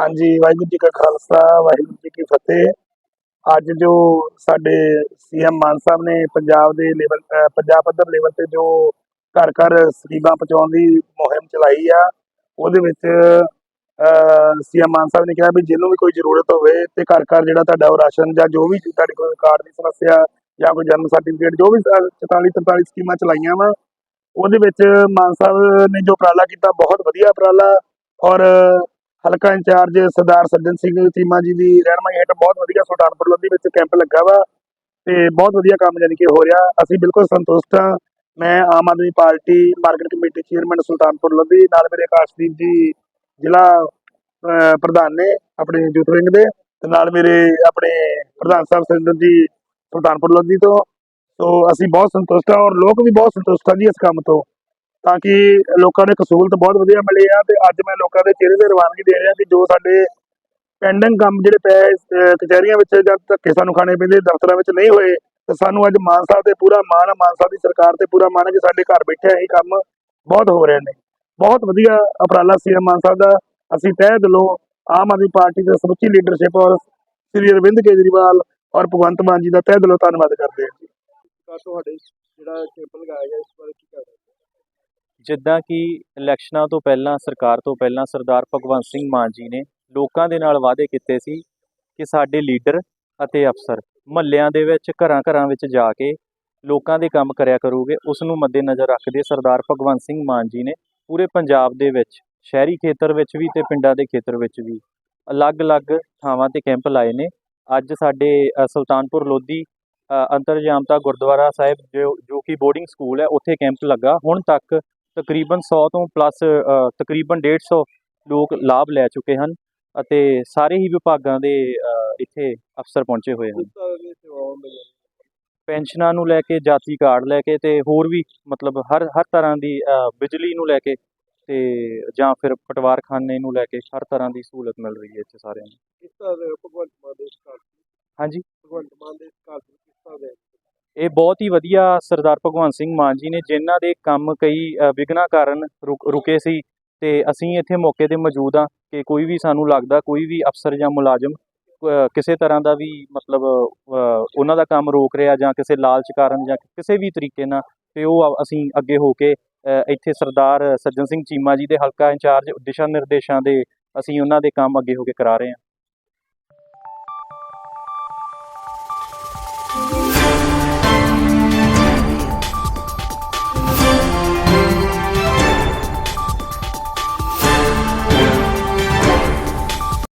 ਹਾਂਜੀ, ਵਾਹਿਗੁਰੂ ਜੀ ਕਾ ਖਾਲਸਾ, ਵਾਹਿਗੁਰੂ ਜੀ ਕੀ ਫਤਿਹ। ਅੱਜ ਜੋ ਸਾਡੇ ਸੀਐਮ ਮਾਨ ਸਾਹਿਬ ਨੇ ਪੰਜਾਬ ਦੇ ਲੈਵਲ ਪੰਜਾਬ ਪੱਧਰ ਲੈਵਲ ਤੇ ਜੋ ਘਰ ਘਰ ਸਕੀਮਾਂ ਪਹੁੰਚਾਉਣ ਦੀ ਮੁਹਿੰਮ ਚਲਾਈ ਆ, ਉਹਦੇ ਵਿੱਚ ਸੀਐਮ ਮਾਨ ਸਾਹਿਬ ਨੇ ਕਿਹਾ ਵੀ ਜਿਹਨੂੰ ਵੀ ਕੋਈ ਜ਼ਰੂਰਤ ਹੋਵੇ ਤੇ ਘਰ ਘਰ ਜਿਹੜਾ ਤੁਹਾਡਾ ਉਹ ਰਾਸ਼ਨ ਜਾਂ ਜੋ ਵੀ ਤੁਹਾਡੀ ਕੋਈ ਕਾਰਡ ਦੀ ਸਮੱਸਿਆ ਜਾਂ ਕੋਈ ਜਨਮ ਸਰਟੀਫਿਕੇਟ, ਜੋ ਵੀ 44 43 ਸਕੀਮਾਂ ਚਲਾਈਆਂ ਵਾ, ਉਹਦੇ ਵਿੱਚ ਮਾਨ ਸਾਹਿਬ ਨੇ ਜੋ ਉਪਰਾਲਾ ਕੀਤਾ, ਬਹੁਤ ਵਧੀਆ ਉਪਰਾਲਾ ਔਰ ਹਲਕਾ ਇੰਚਾਰਜ ਸਰਦਾਰ ਸੱਜਣ ਸਿੰਘ ਚੀਮਾ ਜੀ ਦੀ ਰਹਿਨਮਾਈ ਹੇਠ ਬਹੁਤ ਵਧੀਆ ਸੁਲਤਾਨਪੁਰ ਲੋਧੀ ਵਿੱਚ ਕੈਂਪ ਲੱਗਾ ਵਾ ਤੇ ਬਹੁਤ ਵਧੀਆ ਕੰਮ ਜਾਨੀ ਕਿ ਹੋ ਰਿਹਾ। ਅਸੀਂ ਬਿਲਕੁਲ ਸੰਤੁਸ਼ਟ ਹਾਂ। ਮੈਂ Aam Aadmi party market committee chairman Sultanpur Lodhi, ਨਾਲ ਮੇਰੇ ਆਕਾਸ਼ਦੀਪ ਜੀ ਜ਼ਿਲ੍ਹਾ ਪ੍ਰਧਾਨ ਨੇ ਆਪਣੇ ਯੂਥ ਵਿੰਗ ਦੇ ਤੇ ਨਾਲ ਮੇਰੇ ਆਪਣੇ ਪ੍ਰਧਾਨ ਸਾਹਿਬ ਸਿੰਦਰ ਜੀ ਸੁਲਤਾਨਪੁਰ ਲੋਧੀ ਤੋਂ। ਸੋ ਅਸੀਂ ਬਹੁਤ ਸੰਤੁਸ਼ਟ ਹਾਂ ਔਰ ਲੋਕ ਵੀ ਬਹੁਤ ਸੰਤੁਸ਼ਟ ਹਨ ਜੀ ਇਸ ਕੰਮ ਤੋਂ। ਤਾਂ ਕਿ ਲੋਕਾਂ ਨੂੰ ਇੱਕ ਸਹੂਲਤ ਬਹੁਤ ਵਧੀਆ ਮਿਲੇ ਆ ਤੇ ਅੱਜ ਮੈਂ ਲੋਕਾਂ ਦੇ ਚਿਹਰੇ ਤੇ ਰਵਾਨਗੀ ਦੇ ਰਿਹਾ ਕਿ ਜੋ ਸਾਡੇ ਪੈਂਡਿੰਗ ਕੰਮ ਜਿਹੜੇ ਪਏ ਕਚਹਿਰੀਆਂ ਵਿੱਚ ਜਾਂ ਧੱਕੇ ਸਾਨੂੰ ਖਾਣੇ ਪੈਂਦੇ, ਦਫ਼ਤਰਾਂ ਵਿੱਚ ਨਹੀਂ ਹੋਏ, ਤੇ ਸਾਨੂੰ ਅੱਜ ਮਾਨ ਸਾਹਿਬ ਤੇ ਪੂਰਾ ਮਾਣ ਆ ਮਾਨ ਸਾਹਿਬ ਦੀ ਸਰਕਾਰ ਤੇ ਪੂਰਾ ਮਾਣ ਹੈ ਕਿ ਸਾਡੇ ਘਰ ਬੈਠੇ ਇਹ ਕੰਮ ਬਹੁਤ ਹੋ ਰਹੇ ਨੇ। ਬਹੁਤ ਵਧੀਆ ਉਪਰਾਲਾ ਸੀ ਮਾਨ ਸਾਹਿਬ ਦਾ। ਅਸੀਂ ਤਹਿ ਦਿਲੋਂ ਆਮ ਆਦਮੀ ਪਾਰਟੀ ਦੇ ਸਮੁੱਚੀ ਲੀਡਰਸ਼ਿਪ ਔਰ ਸ੍ਰੀ ਅਰਵਿੰਦ ਕੇਜਰੀਵਾਲ ਔਰ ਭਗਵੰਤ ਮਾਨ ਜੀ ਦਾ ਤਹਿ ਦਿਲੋਂ ਧੰਨਵਾਦ ਕਰਦੇ ਹਾਂ ਤਾਂ ਤੁਹਾਡੇ ਜਿਹੜਾ ਕੈਂਪ ਲਗਾਇਆ ਗਿਆ, ਇਸ ਬਾਰੇ ਕੀ ਕਹਿਣਾ? ਜਿੱਦਾਂ ਕਿ ਇਲੈਕਸ਼ਨਾਂ ਤੋਂ ਪਹਿਲਾਂ ਸਰਕਾਰ ਤੋਂ ਪਹਿਲਾਂ ਸਰਦਾਰ ਭਗਵੰਤ ਸਿੰਘ ਮਾਨ ਜੀ ਨੇ ਲੋਕਾਂ ਦੇ ਨਾਲ ਵਾਅਦੇ ਕੀਤੇ ਸੀ ਕਿ ਸਾਡੇ ਲੀਡਰ ਅਤੇ ਅਫਸਰ ਮਹੱਲਿਆਂ ਦੇ ਵਿੱਚ ਘਰਾਂ ਘਰਾਂ ਵਿੱਚ ਜਾ ਕੇ ਲੋਕਾਂ ਦੇ ਕੰਮ ਕਰਿਆ ਕਰੂਗੇ। ਉਸ ਨੂੰ ਮੱਦੇਨਜ਼ਰ ਰੱਖਦੇ ਸਰਦਾਰ ਭਗਵੰਤ ਸਿੰਘ ਮਾਨ ਜੀ ਨੇ ਪੂਰੇ ਪੰਜਾਬ ਦੇ ਵਿੱਚ ਸ਼ਹਿਰੀ ਖੇਤਰ ਵਿੱਚ ਵੀ ਤੇ ਪਿੰਡਾਂ ਦੇ ਖੇਤਰ ਵਿੱਚ ਵੀ ਅਲੱਗ-ਅਲੱਗ ਥਾਵਾਂ ਤੇ ਕੈਂਪ ਲਾਏ ਨੇ। ਅੱਜ ਸਾਡੇ ਸੁਲਤਾਨਪੁਰ ਲੋਧੀ ਅ, ਅੰਤਰਜਾਮਤਾ ਗੁਰਦੁਆਰਾ ਸਾਹਿਬ ਜੋ ਜੋ ਕਿ ਬੋਰਡਿੰਗ ਸਕੂਲ ਹੈ ਉੱਥੇ ਕੈਂਪ ਲੱਗਾ। ਹੁਣ ਤੱਕ ਤਕਰੀਬਨ 100 ਤੋਂ ਪਲੱਸ ਤਕਰੀਬਨ 150 ਲੋਕ ਲਾਭ ਲੈ ਚੁੱਕੇ ਹਨ ਅਤੇ ਸਾਰੇ ਹੀ ਵਿਭਾਗਾਂ ਦੇ ਇੱਥੇ ਅਫਸਰ ਪਹੁੰਚੇ ਹੋਏ ਹਨ। ਪੈਨਸ਼ਨਾਂ ਨੂੰ ਲੈ ਕੇ ਜਾਤੀ ਕਾਰਡ ਲੈ ਕੇ ਤੇ ਹੋਰ ਵੀ ਮਤਲਬ ਹਰ ਹਰ ਤਰ੍ਹਾਂ ਦੀ ਬਿਜਲੀ ਨੂੰ ਲੈ ਕੇ ਤੇ ਜਾਂ ਫਿਰ ਪਟਵਾਰਖਾਨੇ ਨੂੰ ਲੈ ਕੇ ਹਰ ਤਰ੍ਹਾਂ ਦੀ ਸਹੂਲਤ ਮਿਲ ਰਹੀ ਹੈ ਇੱਥੇ ਸਾਰਿਆਂ ਨੂੰ। ਤਰ੍ਹਾਂ ਦੇ ਭਗਵੰਤ ਮਾਨ ਦੇ ਇਸ ਹਾਂਜੀ। ਭਗਵੰਤ ਮਾਨ ਦੇ ਇਸ ਕਾਰਜ ਨੂੰ ਕਿਸ ਤਰ੍ਹਾਂ ਦੇ ਇਹ ਬਹੁਤ ਹੀ ਵਧੀਆ ਸਰਦਾਰ ਭਗਵੰਤ ਸਿੰਘ ਮਾਨ ਜੀ ਨੇ ਜਿਨ੍ਹਾਂ ਦੇ ਕੰਮ ਕਈ ਅ, ਵਿਘਨਾਂ ਕਾਰਨ ਰੁਕ- ਰੁਕੇ ਸੀ ਤੇ ਅਸੀਂ ਇੱਥੇ ਮੌਕੇ ਤੇ ਮੌਜੂਦ ਹਾਂ ਕਿ ਕੋਈ ਵੀ ਸਾਨੂੰ ਲੱਗਦਾ ਕੋਈ ਵੀ ਅਫਸਰ ਜਾਂ ਮੁਲਾਜ਼ਮ ਕਿਸੇ ਤਰ੍ਹਾਂ ਦਾ ਵੀ ਮਤਲਬ ਉਹਨਾਂ ਦਾ ਕੰਮ ਰੋਕ ਰਿਹਾ ਜਾਂ ਕਿਸੇ ਲਾਲਚ ਕਾਰਨ ਜਾਂ ਕਿਸੇ ਵੀ ਤਰੀਕੇ ਨਾਲ ਤੇ ਉਹ ਅਸੀਂ ਅੱਗੇ ਹੋ ਕੇ ਇੱਥੇ ਸਰਦਾਰ ਸੱਜਣ ਸਿੰਘ ਚੀਮਾ ਜੀ ਦੇ ਹਲਕਾ ਇੰਚਾਰਜ ਦਿਸ਼ਾ ਨਿਰਦੇਸ਼ਾਂ ਦੇ ਅਸੀਂ ਉਹਨਾਂ ਦੇ ਕੰਮ ਅੱਗੇ ਹੋ ਕੇ ਕਰਾ ਰਹੇ ਹਾਂ।